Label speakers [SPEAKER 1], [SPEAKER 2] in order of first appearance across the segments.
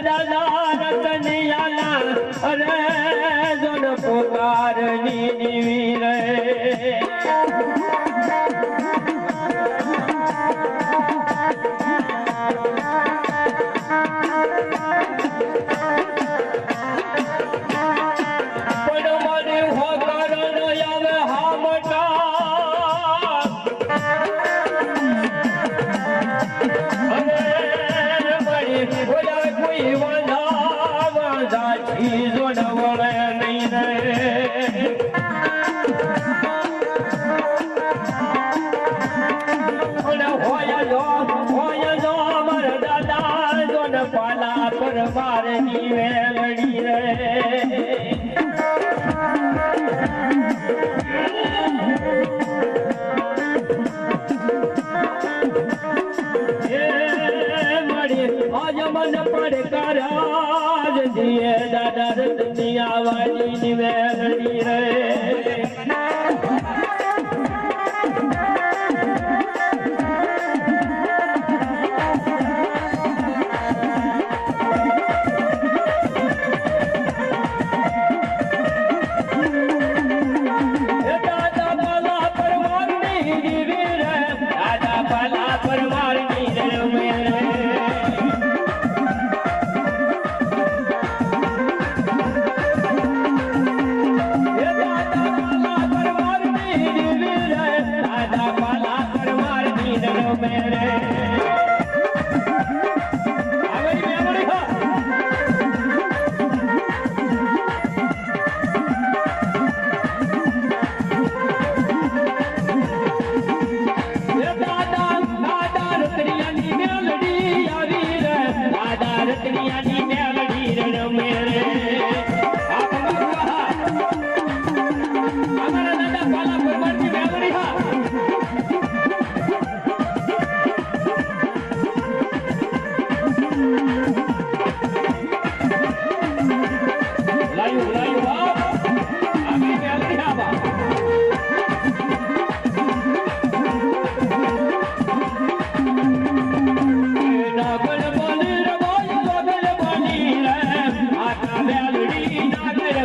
[SPEAKER 1] દાદા રતનિયાલા અરે જોડ પોતારની નિવીર મન પડકારા દિયે દાદા દુનિયા વાળી ની રે.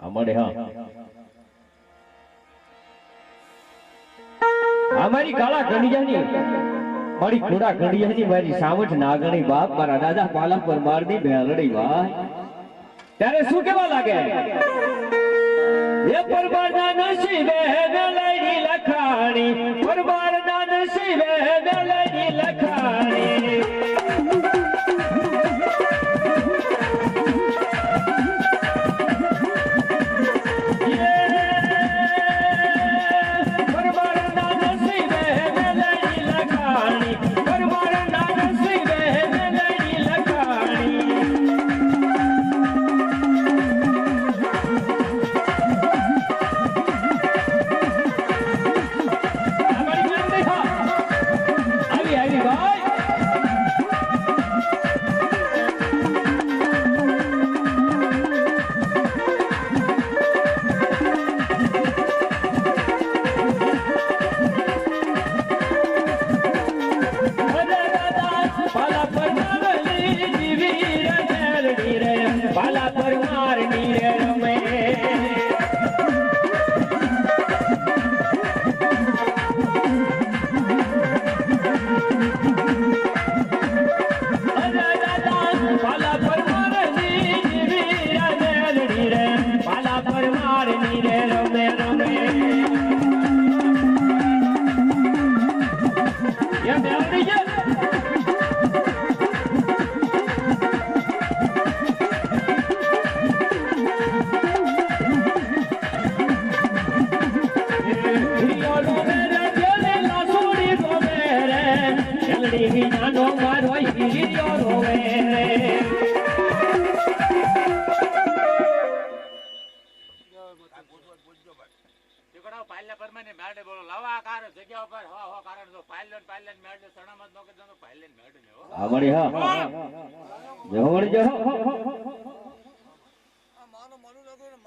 [SPEAKER 1] અમારે હા. અમારી કાળા ઘડિયાની મારી ઘોડા ઘડિયાની મારી સાવઠ નાગણી બાપ, મારા દાદા પાલમ પર મારની ભેળડી ભાઈ ત્યારે શું કેવા લાગે? એ પરબારના નસીબે લઈ લખાણી પરબાર દેવી નાનો મારો શિરિયો રોવે
[SPEAKER 2] દીકરાઓ પાલ્યા પરમાને મેળે બોલો લાવા આકાર જગ્યા ઉપર હો હો કારણ તો પાલ્યો પાલ્યો મેળે સણામત નો કે તો પાલ્યો મેળે હો.
[SPEAKER 1] આવડી હા જહોડી જહો